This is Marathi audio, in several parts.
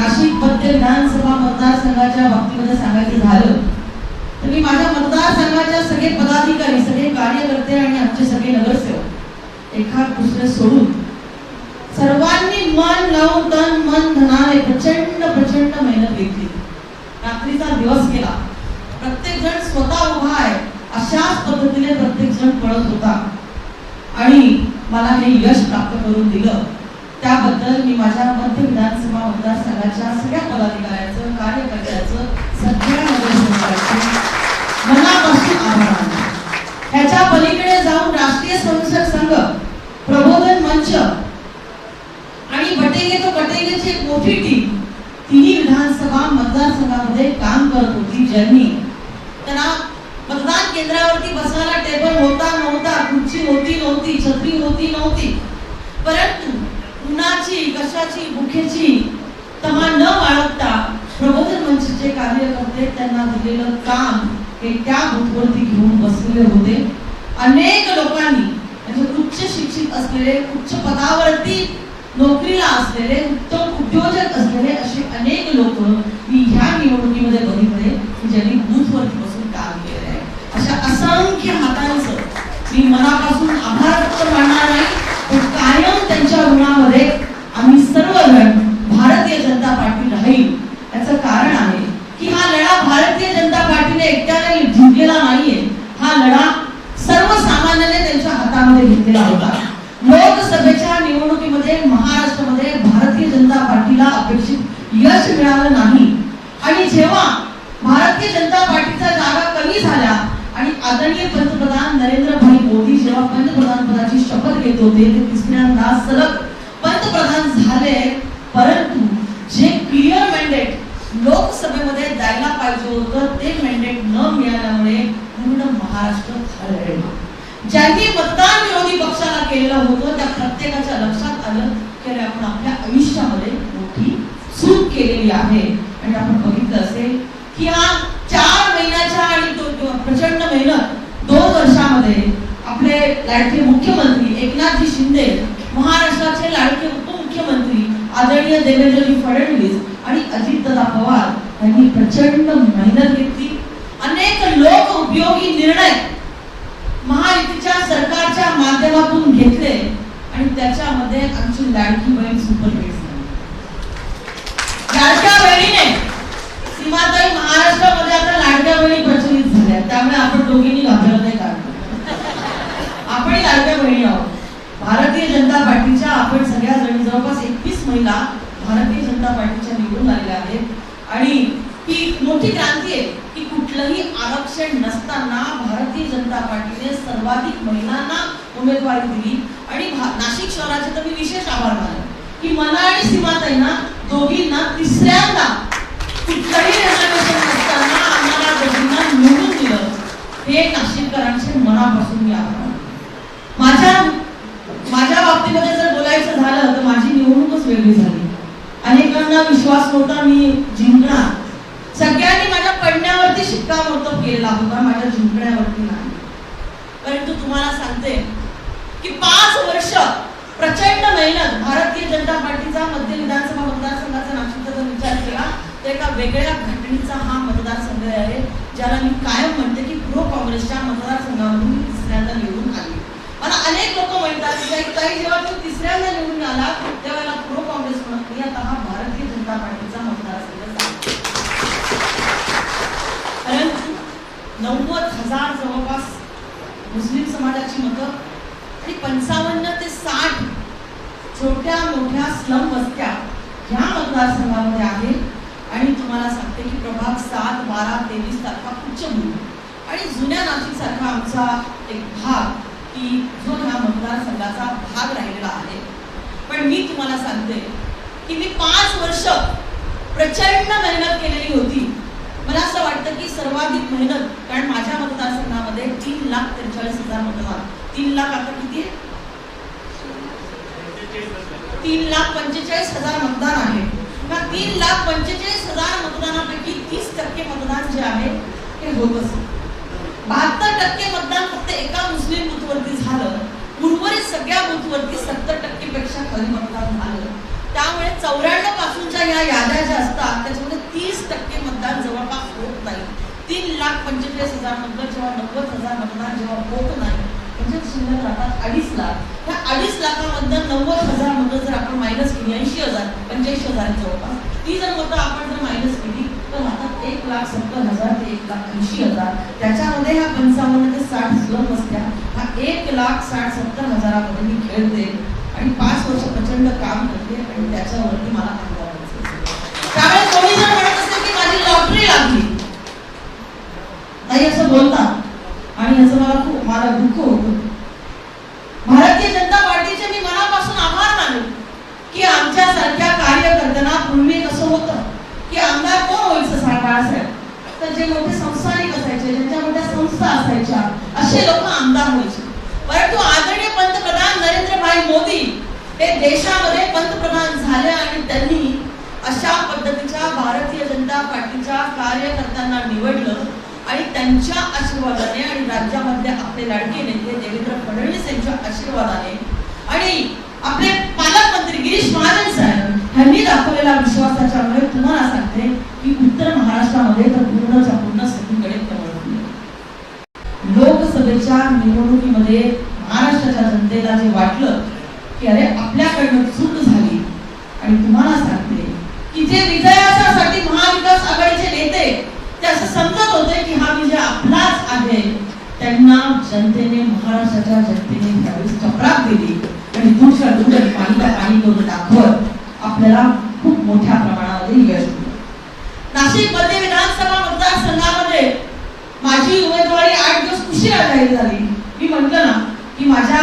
नाशिक मध्य विधानसभा मतदारसंघाच्या बाबतीमध्ये सांगायचं झालं तर मी माझ्या मतदारसंघाच्या सगळे पदाधिकारी सगळे कार्यकर्ते आणि आमचे सगळे नगरसेवक एका दुसरे सोडून सर्वांनी मन लावून तन मन धनाने प्रचंड प्रचंड मेहनत घेतली. रात्रीचा दिवस गेला. प्रत्येक जण स्वतः उभा आहे. अशाच पद्धतीने प्रत्येक जण पळत होता. आणि मला हे यश प्राप्त करून दिलं. त्याबद्दल मी माझ्या मध्य विधानसभा मतदारसंघाच्या सगळ्या पदाधिकाऱ्यांचं कार्यकर्त्याचं सगळ्या नगरसेवकांचे मनापासून आभार मानतो. ह्याच्या पलीकडे जाऊन राष्ट्रीय स्वयंसेवक संघ प्रबोधन मंच आणि बटेगे तो कटेगेची एक मोठी टीम तिन्ही विधानसभा मतदारसंघामध्ये काम करत होती ज्यांनी. त्यांना मतदान केंद्रावरती बसायला टेबल होता नव्हता खुर्ची होती नव्हती छत्री होती नव्हती. परंतु कुणाची कशाची भुखेची तमा न बाळगता प्रबोधन मंचचे कार्यकर्ते त्यांना दिलेलं काम हे त्या बूथवरती घेऊन बसलेले होते. अनेक लोकांनी म्हणजे उच्च शिक्षित असलेले उच्च पदावरती नोकरीला असलेले उत्तम उद्योजक असलेले असे अनेक लोक मी ह्या निवडणुकीमध्ये बघितले की ज्यांनी बूथवरती बसून काम केलेलं आहे. अशा असंख्य हातांचं मी मनापासून आभार व्यक्त मानणार नाही कायम त्यांच्या ऋणामध्ये आम्ही सर्वजण भारतीय जनता पार्टी राहील. याचं कारण आहे की हा लढा भारतीय जनता पार्टीने एकट्याने जिंकलेला नाहीये. हा लढा सर्वसामान्याने त्यांच्या हातामध्ये घेतलेला होता. लोकसभेच्या निवडणुकीमध्ये महाराष्ट्रामध्ये भारतीय जनता पार्टीला अपेक्षित यश मिळालं नाही. आणि जेव्हा भारतीय जनता पार्टीच्या जागा कमी झाल्या आणि आदरणीय पंतप्रधान नरेंद्रभाई मोदी जेव्हा पंतप्रधान पदाची शपथ घेत होते ते तिसऱ्यांदा सलग पंतप्रधान झाले. परंतु जे क्लिअर मेंडेट लोकसभेमध्ये द्यायला पाहिजे होतं ते मेंडेट न मिळाल्यामुळे पूर्ण महाराष्ट्र हरवला ज्यांनी मतदान विरोधी पक्षाला केलेलं होतं त्या प्रत्येकाच्या लक्षात आलं की आपण आपल्या आयुष्यामध्ये मोठी चूक केलेली आहे. आणि आपण बघितलं असेल की हा चार महिन्याच्या आणि तो- प्रचंड मेहनत दोन वर्षामध्ये आपले लाडके मुख्यमंत्री एकनाथजी शिंदे महाराष्ट्राचे लाडके उपमुख्यमंत्री आदरणीय देवेंद्रजी फडणवीस आणि अजितदादा पवार यांनी प्रचंड मेहनत घेतली. अनेक लोक उपयोगी निर्णय महायुतीच्या सरकारच्या माध्यमातून घेतले आणि त्याच्यामध्ये आमची लाडकी बहीण सुपर हिट लाडक्या बहिणीने सीमाताई महाराष्ट्रामध्ये आता लाडक्या बहिणी प्रचलित झाल्या. त्यामुळे आपण दोघींनी घाबरत नाही काढतो आपण लाडक्या बहिणी आहोत भारतीय जनता पार्टीच्या आपण सगळ्या जणी जवळपास एकवीस महिला भारतीय जनता पार्टीच्या निवडून आलेल्या आहेत. आणि ही मोठी क्रांती आहे की कुठलंही आरक्षण नसताना भारतीय जनता पार्टीने सर्वाधिक महिलांना उमेदवारी दिली. आणि नाशिक शहराचे तर मी विशेष आभार मानले की मला आणि सीमाताईंना दोघींना तिसऱ्यांदा कुठलंही रिझर्वेशन नसताना आम्हाला दोघींना निवडून दिलं. हे नाशिककरांचे मनापासून मी आभार माझ्या माझ्या बाबतीमध्ये जर बोलायचं झालं तर माझी निवडणूकच वेगळी झाली. अनेकांना विश्वास नव्हता मी जिंकणार. सगळ्यांनी माझ्या पडण्यावरती शिक्कामोर्तब केलेला होता माझ्या जिंकण्यावरती नाही. परंतु तुम्हाला सांगते की पाच वर्ष प्रचंड मेहनत भारतीय जनता पार्टीचा मध्य विधानसभा मतदारसंघाचा नाशिकचा जर विचार केला तर एका वेगळ्या घटनेचा हा मतदारसंघ आहे ज्याला मी कायम म्हणते की प्रो काँग्रेसच्या मतदारसंघामधून मी तिसऱ्यांदा निवडून आली मला अनेक लोक म्हणतात जेव्हा तो तिसऱ्यांदा निवडून आला तेव्हा प्रो काँग्रेस म्हणत नाही आता हा भारतीय जनता पार्टीचा मतदार झाला. परंतु नव्वद हजार जवळपास मुस्लिम समाजाची मतं आणि पंचावन्न ते साठ छोट्या मोठ्या स्लम वस्त्या ह्या मतदारसंघामध्ये आहेत. आणि तुम्हाला सांगते की प्रभाग सात बारा तेवीस सारखा उच्चभूमी आणि जुन्या नाशिक सारखा आमचा एक भाग. की जो ह्या मतदारसंघाचा भाग राहिलेला आहे. पण मी तुम्हाला सांगते की मी पाच वर्ष प्रचंड मेहनत केलेली होती. मला असं वाटतं की सर्वाधिक मेहनत कारण माझ्या मतदारसंघामध्ये तीन लाख त्रेचाळीस हजार मतदार तीन लाख आता किती आहे? तीन लाख पंचेचाळीस हजार मतदान आहे. तीन लाख पंचेचाळीस हजार मतदानापैकी तीस टक्के मतदान जे आहे ते होत असे बहात्तर टक्के मतदान फक्त एका मुस्लिम बुथवरती झालं. उर्वरित सगळ्या बुथवरती सत्तर टक्के पेक्षा कमी मतदान झालं. त्यामुळे चौऱ्याण्णव पासूनच्या या याद्या ज्या असतात त्याच्यामध्ये तीस टक्के मतदान जवळपास होत नाही. तीन लाख पंचेचाळीस हजार मतदार जेव्हा नव्वद हजार मतदान जेव्हा होत नाही म्हणजे शिल्लक राहतात अडीच लाख. ह्या अडीच लाखामधनं नव्वद हजार मतं जर आपण मायनस केली ऐंशी हजार पंच्याऐंशी हजार जवळपास. ती जर मतं आपण जर मायनस केली तर राहतात एक लाख सत्तर हजार ते एक लाख ऐंशी हजार. त्याच्यामध्ये ह्या पंचावन्न ते साठ सुलभ असत्या. हा एक लाख साठ सत्तर हजारामध्ये मी खेळते आणि पाच वर्ष प्रचंड काम करते आणि त्याच्यावरती मला अंगावर त्यावेळेस कोणी जर म्हणत असेल की माझी लॉटरी लागली. नाही असं बोलतात. आणि असं मला खूप मला दुःख होतं. भारतीय जनता पार्टीचे मी मनापासून आभार मानू की आमच्यासारख्या कार्यकर्त्यांना पूर्वी कसं होतं? की आमदार कोण व्हायचं बाळासाहेब तर जे मोठे संस्थानिक असायचे ज्यांच्या मोठ्या संस्था असायच्या असे लोक आमदार व्हायचे. परंतु आदरणीय पंतप्रधान नरेंद्रभाई मोदी हे देशामध्ये पंतप्रधान झाले आणि त्यांनी अशा पद्धतीच्या भारतीय जनता पार्टीच्या कार्यकर्त्यांना निवडलं आणि त्यांच्या आशीर्वादाने आणि राज्यामधले आपले लाडके नेते देवेंद्र फडणवीस यांच्या आशीर्वादाने आणि आपले पालकमंत्री गिरीश महाजन साहेब यांनी दाखवलेल्या विश्वासाच्यामुळे तुम्हाला सांगते की उत्तर महाराष्ट्रामध्ये तर पूर्णच्या पूर्ण सगळीकडे लोकसभेच्या निवडणुकीमध्ये महाराष्ट्राच्या जनतेला जे वाटलं की अरे आपल्याकडनं चूक झाली. आणि तुम्हाला सांगते की जे विजयासाठी महाविकास आघाडीचे नेते ते असं समजत होते की हा विजय आपलाच आहे. त्यांना जनतेने महाराष्ट्राच्या जनतेने त्यावेळेस चपराक दिली. आणि दुसऱ्या दुसऱ्या पाणी करून दाखवत आपल्याला खूप मोठ्या प्रमाणामध्ये यश दिलं नाशिक मध्य विधानसभा मतदारसंघामध्ये माझी उमेदवारी आठ दिवस उशिरा जाहीर झाली. मी म्हटलं ना की माझ्या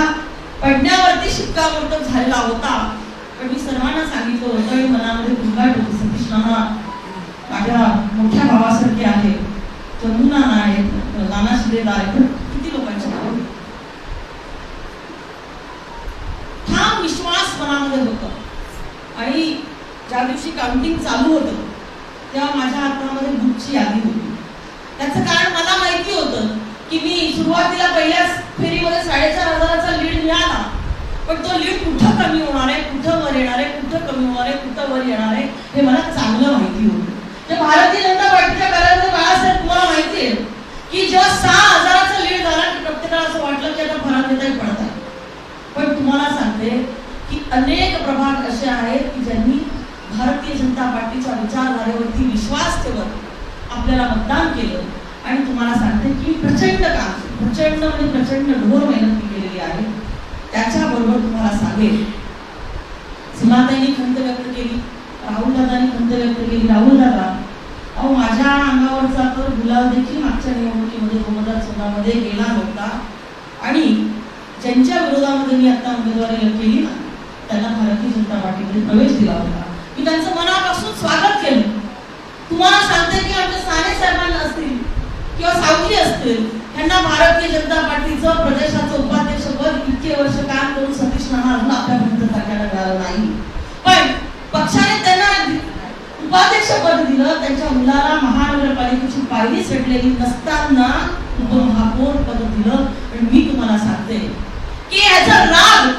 पडण्यावरती शिक्कामोर्तब झालेला होता. पण मी सर्वांना सांगितलं होतं आणि मनामध्ये गुंगाट होती सतीश नाना. माझ्या मोठ्या भावासारखे आहे. चंदुना आहेत नाना शिलेदार आहेत किती लोकांच्या ठाम विश्वास मनामध्ये होता. आणि ज्या दिवशी काउंटिंग चालू होतं तेव्हा माझ्या हातामध्ये बुकची यादी होती. त्याचं कारण मला माहिती होतं की मी सुरुवातीला पहिल्याच फेरीमध्ये साडेचार हजाराचा लीड मिळाला. पण तो लीड कुठं कमी होणार आहे कुठं वर येणार आहे कुठं कमी होणार आहे कुठं वर येणार आहे हे मला चांगलं माहिती होतं. ते भारतीय जनता पार्टीच्या कार्यालयात बाळासाहेब तुम्हाला माहिती आहे की जेव्हा सहा हजाराचा लीड झाला की प्रत्येकाला असं वाटलं की आता भरात देताही पडत आहे पण तुम्हाला सांगते अनेक प्रभाग असे आहेत की ज्यांनी भारतीय जनता पार्टीच्या विचारधारेवरती विश्वास ठेवत आपल्याला मतदान केलं. आणि तुम्हाला सांगते की प्रचंड काम प्रचंड म्हणजे प्रचंड ढोर मेहनत केलेली आहे. त्याच्याबरोबर तुम्हाला सांगेल सीमाताईंनी खंत व्यक्त केली राहुल दादांनी खंत व्यक्त केली राहुल दादा अहो माझ्या अंगावरचा तर गुलाब देखील मागच्या निवडणुकीमध्ये दोन हजार चौदा गेला नव्हता आणि ज्यांच्या विरोधामध्ये मी आता उमेदवारी केली ना भारतीय जनता म्हणजे प्रवेश दिला होता. मी त्यांचं मनापासून स्वागत केलं. तुम्हाला सांगते की आमच्या साने साहेबांना असतील किंवा सावजी असतील यांना भारतीय जनता पार्टीचं प्रदेशाचं उपाध्यक्षपद इतके वर्ष काम करून सतीश नाना आपल्यापर्यंत टाकायला मिळालं नाही. पण पक्षाने त्यांना उपाध्यक्ष पद दिलं त्यांच्या मुलाला महानगरपालिकेची पायरी चढलेली नसताना उपमहापौर पद दिलं. आणि मी तुम्हाला सांगते की याचा राग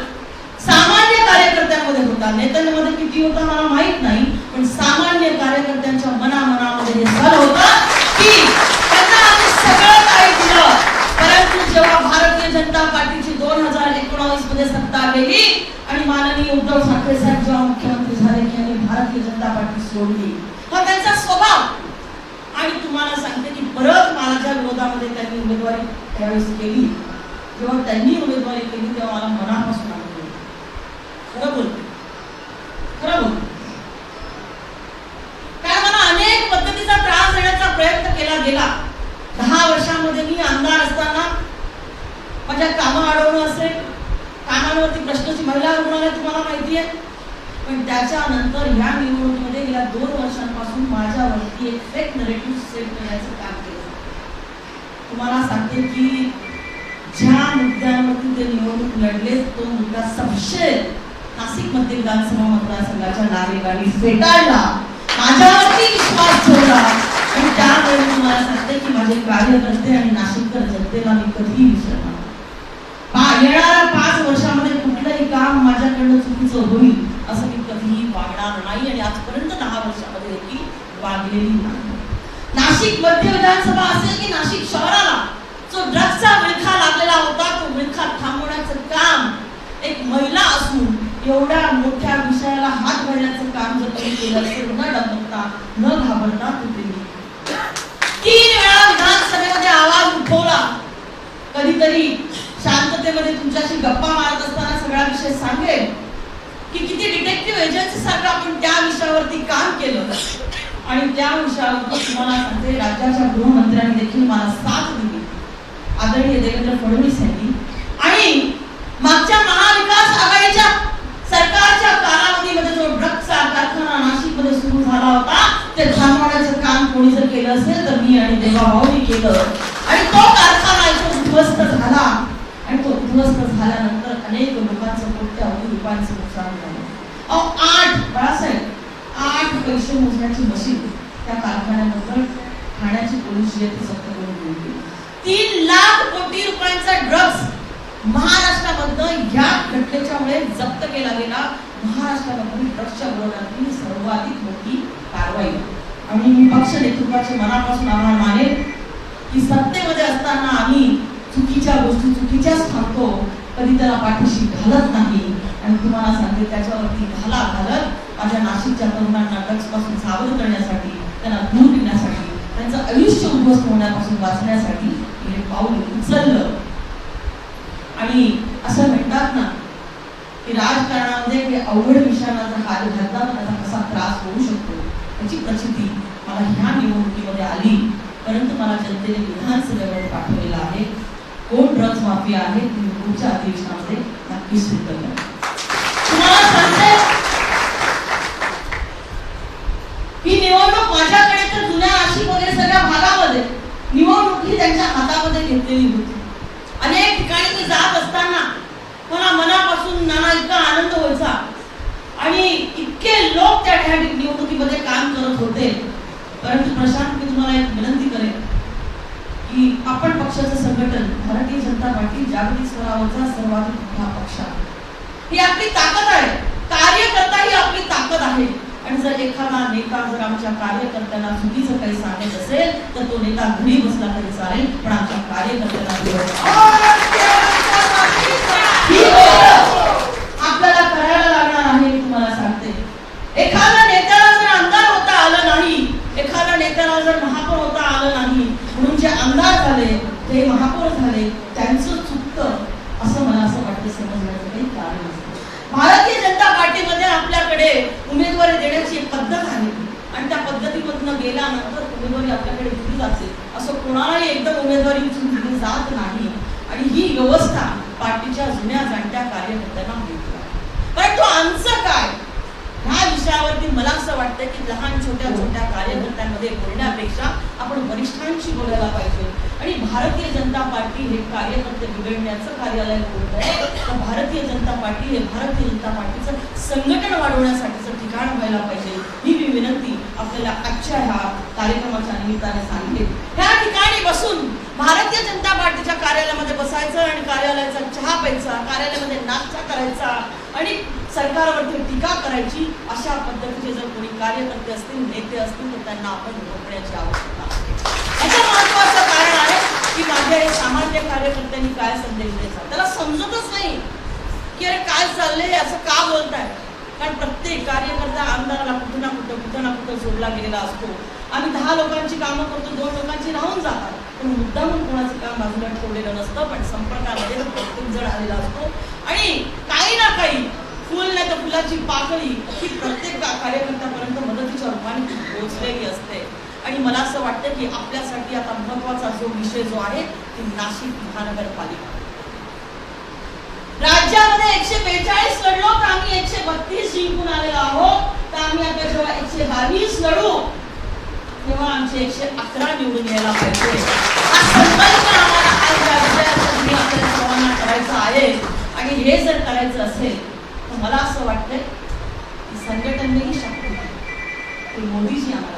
सामान्य कार्यकर्त्यांमध्ये होता. नेत्यांमध्ये किती होता मला माहीत नाही पण सामान्य कार्यकर्त्यांच्या मनामनामध्ये हे झालं होतं की त्यांना आम्ही सगळं काही दिलं. परंतु जेव्हा भारतीय जनता पार्टीची दोन हजार एकोणावीसमध्ये सत्ता गेली आणि माननीय उद्धव ठाकरे साहेब जेव्हा मुख्यमंत्री झाले की आम्ही भारतीय जनता पार्टी सोडली. हा त्यांचा स्वभाव. आणि तुम्हाला सांगते की परत माझ्या विरोधामध्ये त्यांनी उमेदवारी त्यावेळेस केली. जेव्हा त्यांनी उमेदवारी केली तेव्हा मला मनात आनंद झाला. खरं बोलते खरं बोलते कारण मला अनेक पद्धतीचा त्रास देण्याचा प्रयत्न केला गेला. दहा वर्षामध्ये मी आमदार असताना माझ्या कामं अडवणं असेल कामांवरती प्रश्नची महिला रुग्णालय तुम्हाला माहिती आहे. पण त्याच्यानंतर ह्या निवडणुकीमध्ये गेल्या दोन वर्षांपासून माझ्यावरती एक फेक नरेटिव्ह सेट करण्याचं काम केलं. तुम्हाला सांगते की ज्या मुद्द्यांवरती ते निवडणूक लढले तो मुद्दा सबशे नाशिक मध्य विधानसभा मतदारसंघाच्या नागरिकांनी फेटाळला. माझ्यावरती विश्वास ठेवला. आणि त्यामुळे मी तुम्हाला सांगते की माझे कार्यकर्ते आणि नाशिककर जनतेला मी कधीही विसरणार येणाऱ्या पाच वर्षामध्ये कुठलंही काम माझ्याकडनं चुकीचं होईल असं मी कधीही वागणार नाही आणि आजपर्यंत दहा वर्षामध्ये देखील वागलेली नाही. नाशिक मध्य विधानसभा असेल की नाशिक शहराला जो ड्रग्सचा विळखा लागलेला होता तो विळखा थांबवण्याचं काम एक महिला असून एवढ्या मोठ्या विषयाला हात घालण्याचं काम जर तुम्ही केलं असेल न डबकता न घाबरता तुम्ही आवाज उठवला. कधीतरी शांततेमध्ये तुमच्याशी गप्पा मारत असताना सगळा विषय सांगेल की किती डिटेक्टिव्ह एजन्सी सारखं आपण त्या विषयावरती काम केलं. आणि त्या विषयावरती तुम्हाला सांगते राज्याच्या गृहमंत्र्यांनी देखील मला साथ दिली. आदरणीय देवेंद्र फडणवीस यांनी. आणि मागच्या महाविकास आघाडीच्या सरकारच्या कालावधीमध्ये जो ड्रग्सचा कारखाना नाशिकमध्ये सुरू झाला होता ते थांबवण्याचं काम कोणी जर केलं असेल तर मी आणि देवाभाऊनी केलं. तो कारखाना इथं उद्ध्वस्त झाला. आणि तो उद्ध्वस्त झाल्यानंतर अनेक लोकांचं कोट्यावधी रुपयांचं नुकसान झालं. अहो आठ बाळासाहेब आठ पैसे मोजण्याची मशीन त्या कारखान्यानंतर ठाण्याची पोलीस जी आहे जप्त करून गेली. तीन लाख कोटी रुपयांचा ड्रग्स महाराष्ट्रामधनं ह्या घटनेच्यामुळे जप्त केला गेला. महाराष्ट्रामधून ड्रग्सच्या विरोधातील सर्वाधिक मोठी कारवाई. आणि मी पक्ष नेतृत्वाचे मनापासून आभार मानेल की सत्तेमध्ये असताना आम्ही चुकीच्या गोष्टी चुकीच्याच थांबतो. कधी त्याला पाठीशी घालत नाही. आणि तुम्हाला सांगते त्याच्यावरती घाला घालत माझ्या नाशिकच्या तरुणांना ड्रग्सपासून सावध करण्यासाठी त्यांना दूर नेण्यासाठी त्यांचं आयुष्य उद्ध्वस्त होण्यापासून वाचण्यासाठी हे पाऊल उचललं. आणि असं म्हणतात ना की राजकारणामध्ये काही अवघड विषयांना जर हात घालतात त्याचा कसा त्रास होऊ शकतो? याची प्रचिती मला ह्या निवडणुकीमध्ये आली. परंतु मला जनतेने विधानसभेवर पाठवलेला आहे. कोण ड्रग्ज माफिया आहे तुम्ही पुढच्या अधिवेशनामध्ये नक्कीच सिद्ध ही निवडणूक माझ्याकडे तर जुन्या नाशिक वगैरे सगळ्या भागामध्ये निवडणूक ही त्यांच्या हातामध्ये घेतलेली होती. अनेक ठिकाणी मी जात असताना मला मनापासून नाना इतका आनंद व्हायचा. आणि इतके लोक त्या ठिकाणी निवडणुकीमध्ये काम करत होते. परंतु प्रशांत मी तुम्हाला एक विनंती आपण पक्षाचं संघटन भारतीय जनता पार्टी जागतिक स्तरावरचा सर्वाधिक मोठा पक्ष आहे. ही आपली ताकद आहे. कार्यकर्ता ही आपली ताकद आहे. आणि जर एखादा नेता जर आमच्या कार्यकर्त्यांना चुकीचं काही सांगत असेल तर तो नेता घरी बसला तरी चालेल पण आमच्या कार्यकर्त्यांना आपल्याला करायला लागणार आहे मी तुम्हाला सांगते. एखाद्या नेत्याला जर आमदार होता आलं नाही एखाद्या नेत्याला जर महापौर होता आलं नाही म्हणून जे आमदार झाले ते महापौर झाले त्यांचं चुकतं असं मला असं वाटतं समजण्याचं कारण नसतं भारतीय जनता पार्टीमध्ये आपल्याकडे उमेदवारी देण्याची एक पद्धत आहे. आणि त्या पद्धतीमधनं गेल्यानंतर उमेदवारी आपल्याकडे दिली जाते. असं कोणालाही एकदम उमेदवारी उचलून दिली जात नाही. आणि ही व्यवस्था पार्टीच्या जुन्या जाणत्या कार्यकर्त्यांना मिळते परंतु आमचं काय? ह्या विषयावरती मला असं वाटतं की लहान छोट्या छोट्या कार्यकर्त्यांमध्ये बोलण्यापेक्षा आपण वरिष्ठांशी बोलायला पाहिजे. आणि भारतीय जनता पार्टी हे कार्यकर्ते बिघडण्याचं कार्यालय होत. आहे तर भारतीय जनता पार्टी हे भारतीय जनता पार्टीचं संघटन वाढवण्यासाठीचं ठिकाण व्हायला पाहिजे ही मी विनंती आपल्याला आजच्या ह्या कार्यक्रमाच्या निमित्ताने सांगते. ह्या ठिकाणी बसून भारतीय जनता पार्टीच्या कार्यालयामध्ये बसायचं आणि कार्यालयाचा चहा प्यायचा कार्यालयामध्ये नाश्ता करायचा आणि सरकारवरती टीका करायची अशा पद्धतीचे जर कोणी कार्यकर्ते असतील नेते असतील तर त्यांना आपण रोखण्याची आवश्यकता आहे याचं महत्वाचं कारण आहे की माझ्या सामान्य कार्यकर्त्यांनी काय संदेश द्यायचा? त्याला समजतच नाही की अरे काय चाललंय असं का बोलताय? कारण प्रत्येक कार्यकर्ता आमदाराला कुठं ना कुठं कुठं ना कुठं जोडला गेलेला असतो. आम्ही दहा लोकांची कामं करतो दोन लोकांची राहून जातात. पण मुद्दामून कोणाचं काम बाजूला ठेवलेलं नसतं पण संपर्कामध्ये प्रत्येक जण आलेला असतो. आणि काही ना काही फुल नाही तर फुलाची पाकळी ही प्रत्येक का- कार्यकर्त्यापर्यंत मदतीच्या रूपाने पोहोचलेली असते. आणि मला असं वाटतं की आपल्यासाठी आता महत्त्वाचा जो विषय जो आहे ती नाशिक महानगरपालिका. राज्यामध्ये एकशे बेचाळीस लढलो तर आम्ही एकशे बत्तीस जिंकून आलेलो आहोत. तर आम्ही आता जेव्हा एकशे बावीस लढू तेव्हा आमचे एकशे अकरा निवडून यायला पाहिजे. हा संकल्प आम्हाला आपल्या सर्वांना करायचा आहे. आणि हे जर करायचं असेल तर मला असं वाटतंय की संघटनेही शक्य मोदीजी आम्हाला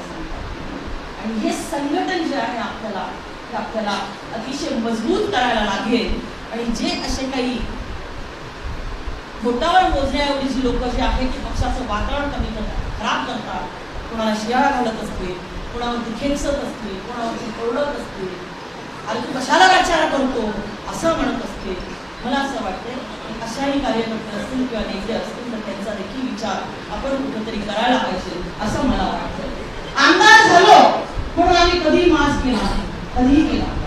आणि हे संघटन जे आहे आपल्याला ते आपल्याला अतिशय मजबूत करायला लागेल. आणि जे असे काही बोटावर मोजण्याऐवजी जी लोक जे आहेत की पक्षाचं वातावरण कमी करतात खराब करतात. कोणाला शियाळा घालत असते कोणावरती खेचत असते कोणावरती ओरडत असते अरे तू कशाला विचार करतो? असं म्हणत असते मला असं वाटते की अशाही कार्यकर्ते असतील किंवा नेते असतील तर त्यांचा देखील विचार आपण कुठेतरी करायला पाहिजे असं मला वाटतं आमदार झालो. म्हणून आम्ही कधी मास केला नाही. कधीही केला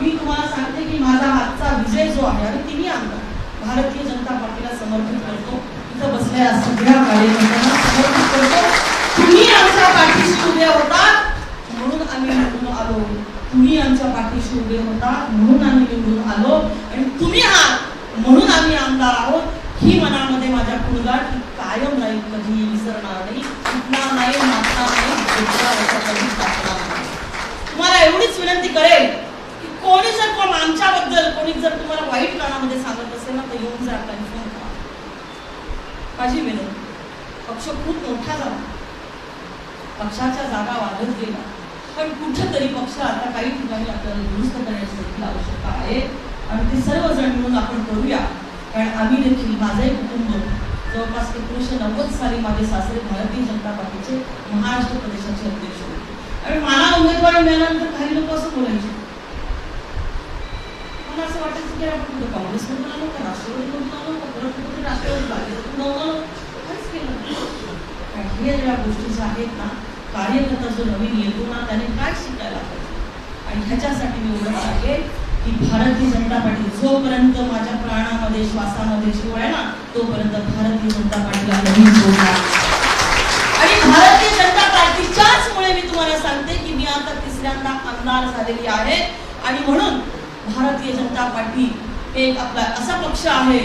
मी तुम्हाला सांगते की माझा आजचा विजय जो आहे आणि तिन्ही आमदार भारतीय जनता पार्टीला समर्पित करतो. इथं बसलेल्या सगळ्या कार्यकर्त्यांना समर्पित करतो. तुम्ही आमच्या पाठीशी उभे होता म्हणून आम्ही निवडून आलो. तुम्ही आमच्या पाठीशी उभे होता म्हणून आम्ही निवडून आलो. आणि तुम्ही आहात म्हणून आम्ही आमदार आहोत. ही मनामध्ये माझ्या कुणगाट कायम राहील कधी विसरणार नाही. सुटणार नाही मागणार नाही. तुम्हाला एवढीच विनंती करेल की कोणी जर कोण आमच्याबद्दल कोणी जर तुम्हाला वाईट कानामध्ये सांगत असेल ना तर येऊन जा कन्फर्म करा. माझी विनंती पक्ष खूप मोठा झाला. पक्षाच्या जागा वाढत गेला पण कुठंतरी पक्ष आता काही ठिकाणी आपल्याला दुरुस्त करण्याची देखील आवश्यकता आहे. आणि ते सर्वजण मिळून आपण करूया. कारण आम्ही देखील माझे कुटुंब जवळपास एकोणीसशे नव्वद साली माझे सासरे भारतीय जनता पार्टीचे महाराष्ट्र प्रदेशाचे अध्यक्ष होते. आणि मला उमेदवारी मिळाल्यानंतर काही लोक असं बोलायचे. मला असं वाटायचं की आपण कुठं काँग्रेसमधून आलो का राष्ट्रवादीमधून आलो का परत कुठे राष्ट्रवादी काँग्रेसमधून आलो? खरंच केलं नाही. हे ज्या गोष्टी ज्या आहेत ना कार्यकर्ता जो नवीन येतो ना त्याने काय शिकायला पाहिजे? आणि ह्याच्यासाठी मी एवढं सांगेन की भारतीय जनता पार्टी जोपर्यंत माझ्या प्राणामध्ये श्वासामध्ये जीव आहे ना तोपर्यंत भारतीय जनता पार्टीला नवीन जोडणार आणि भारतीय जनता पार्टीच्याच मुळे मी तुम्हाला सांगते की मी आता तिसऱ्यांदा आमदार झालेली आहे. आणि म्हणून भारतीय जनता पार्टी एक आपला असा पक्ष आहे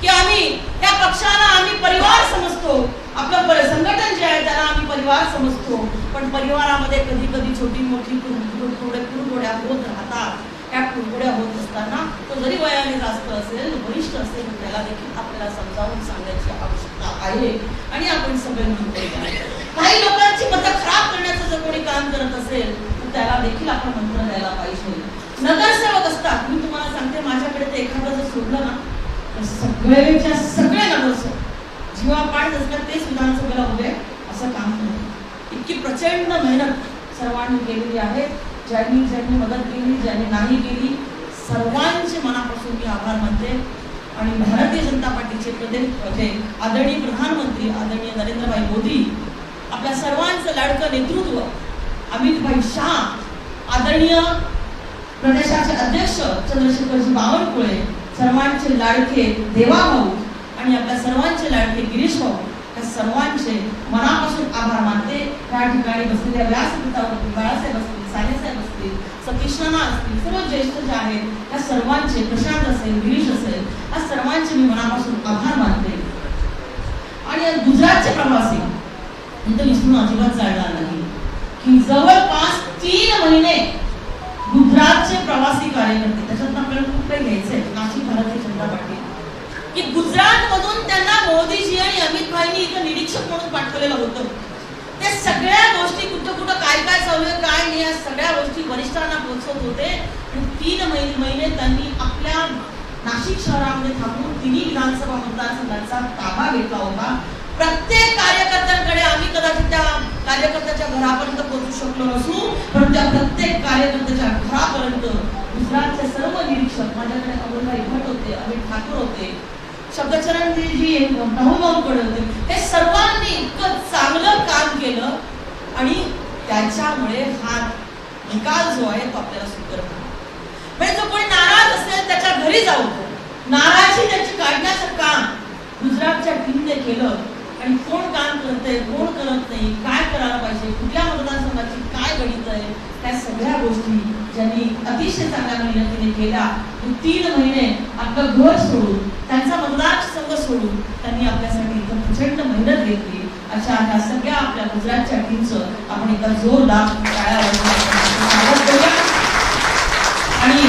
की आम्ही त्या पक्षाला आम्ही परिवार समजतो. आपलं संघटन जे आहे त्याला आम्ही परिवार समजतो. पण परिवारामध्ये कधी कधी छोटी मोठी कुरकुड्या कुरघोड्या होत राहतात. त्या कुरघोड्या होत असताना तो जरी वयाने जास्त असेल वरिष्ठ असेल त्याला देखील आपल्याला समजावून सांगण्याची आवश्यकता आहे. आणि आपण सगळे मिळून काही लोकांची मतं खराब करण्याचं जर कोणी काम करत असेल त्याला देखील आपण मंत्र द्यायला पाहिजे. नगरसेवक असतात. मी तुम्हाला सांगते माझ्याकडे ते एखादं जर सोडलं ना तर सगळेच्या सगळे नगरसेवक जीवापाड असतात तेच विधानसभेला उभे असं काम करतात. इतकी प्रचंड मेहनत सर्वांनी केलेली आहे. ज्यांनी ज्यांनी मदत केली ज्यांनी नाही केली सर्वांचे मनापासून मी आभार मानते. आणि भारतीय जनता पार्टीचे प्रदेश म्हणजे आदरणीय प्रधानमंत्री आदरणीय नरेंद्रभाई मोदी आपल्या सर्वांचं लाडकं नेतृत्व अमितभाई शाह आदरणीय प्रदेशाचे अध्यक्ष चंद्रशेखरजी बावनकुळे सर्वांचे लाडके देवाभाऊ आणि आपल्या सर्वांचे लाडके गिरीश भाऊ या सर्वांचे मनापासून आभार मानते. त्या ठिकाणी बसलेल्या व्यासपीठावर बाळासाहेब असतील सानेसाहेब असतील सतीशाना असतील सर्व ज्येष्ठ जे आहेत त्या सर्वांचे प्रशांत असेल गिरीश असेल या सर्वांचे मी मनापासून आभार मानते. आणि या गुजरातचे प्रवासी इथं विसरून अजिबात चालणार नाही की जवळपास तीन महिने गुजरातचे प्रवासी कार्यकर्ते त्याच्यातून आपल्याला खूप काही घ्यायचंय. नाशिक भारतीय जनता पार्टी. की गुजरात मधून त्यांना मोदीजी आणि अमित भाईनी इथं निरीक्षक म्हणून पाठवलेलं होतं. ते सगळ्या गोष्टी कुठं कुठं काय काय चालू आहे काय नाही या सगळ्या गोष्टी वरिष्ठांना पोहोचवत होते. आणि तीन महिने महिने त्यांनी आपल्या नाशिक शहरामध्ये थांबून तिन्ही विधानसभा मतदारसंघाचा ताबा घेतला होता. प्रत्येक कार्यकर्त्यांकडे आम्ही कदाचित त्या कार्यकर्त्याच्या घरापर्यंत पोहोचू शकलो नसू पण त्या प्रत्येक कार्यकर्त्याच्या घरापर्यंत गुजरातचे सर्व निरीक्षक माझ्याकडे अमोलभाई भट होते अमित ठाकूर होते शब्दचरणजी जी होते. हे सर्वांनी इतकं चांगलं काम केलं आणि त्याच्यामुळे हा निकाल जो आहे तो आपल्याला सुकर म्हणजे जो कोणी नाराज असेल त्याच्या घरी जाऊ नाराजी त्याची काढण्याचं काम गुजरातच्या टीमने केलं आणि कोण काम करतंय कोण करत नाही काय करायला पाहिजे कुठल्या मतदारसंघाची काय गणित आहे त्या सगळ्या गोष्टी ज्यांनी अतिशय चांगल्या मेहनतीने केला तीन महिने आपलं घर सोडून त्यांचा मतदारसंघ सोडून त्यांनी आपल्यासाठी इथं प्रचंड मेहनत घेतली. अशा ह्या सगळ्या आपल्या गुजरातच्या टीमचं आपण एकदा जोरदार आणि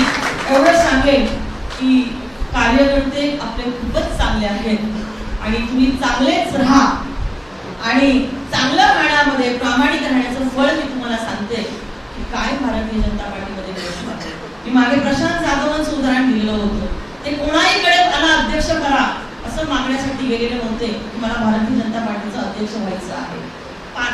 एवढं सांगेल की कार्यकर्ते आपले खूपच चांगले आहेत. आणि तुम्ही चांगलेच राहा. आणि चांगलं राहण्यामध्ये प्रामाणिक राहण्याचं फळ मी तुम्हाला सांगते की काय भारतीय जनता पार्टीमध्ये मी मागे प्रशांत जाधवांचं उदाहरण दिलेलं होतं. ते कोणाहीकडे मला अध्यक्ष करा असं मागण्यासाठी गेलेले नव्हते. की मला भारतीय जनता पार्टीचं अध्यक्ष व्हायचं आहे.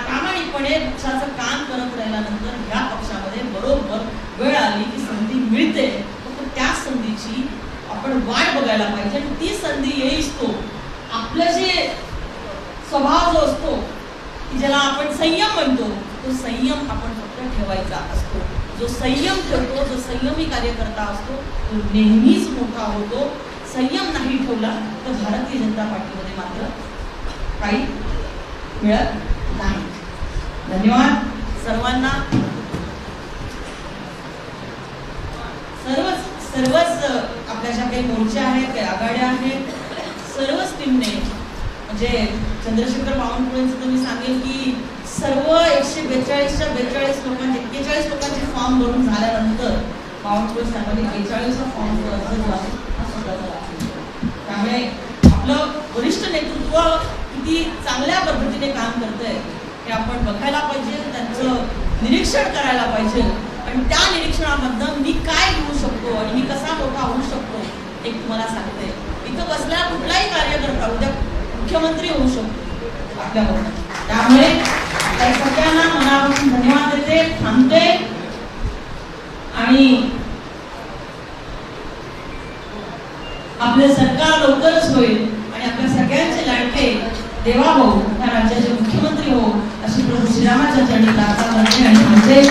प्रामाणिकपणे पक्षाचं काम करत राहिल्यानंतर ह्या पक्षामध्ये बरोबर वेळ आली की संधी मिळते. फक्त त्या संधीची आपण वाट बघायला पाहिजे. आणि ती संधी येईस तो. आपलं जे स्वभाव जो असतो की ज्याला आपण संयम म्हणतो तो संयम आपण फक्त ठेवायचा असतो. जो संयम ठेवतो जो संयमी कार्यकर्ता असतो तो नेहमीच मोठा होतो. संयम नाही ठेवला तर भारतीय जनता पार्टीमध्ये मात्र काही मिळत नाही. धन्यवाद सर्वांना. सर्वच सर्वच आपल्या ज्या काही मोर्चा आहेत काही आघाड्या आहेत. सर्वच टीमने म्हणजे चंद्रशेखर बावनकुळेंचं तर मी सांगेन की सर्व एकशे बेचाळीसच्या बेचाळीस लोकांचे एक्केचाळीस लोकांचे फॉर्म भरून झाल्यानंतर बावनकुळे साहेबांनी बेचाळीसचा फॉर्म जो आहे हा स्वतःचा त्यामुळे आपलं वरिष्ठ नेतृत्व किती चांगल्या पद्धतीने काम करतंय हे आपण बघायला पाहिजे त्यांचं निरीक्षण करायला पाहिजे. आणि त्या निरीक्षणामधनं मी काय घेऊ शकतो आणि मी कसा मोठा होऊ शकतो हे तुम्हाला सांगते. इथं बसल्या कुठलाही कार्यकर्ता उद्या मुख्यमंत्री होऊ शकतो. त्यामुळे सगळ्यांना मनापासून धन्यवाद देते थांबते. आणि आपले सरकार लवकरच होईल आणि आपल्या सगळ्यांचे लाडके देवा हो त्या राज्याचे मुख्यमंत्री हो अशी प्रभू श्रीरामाच्या चरणी आणि म्हणजे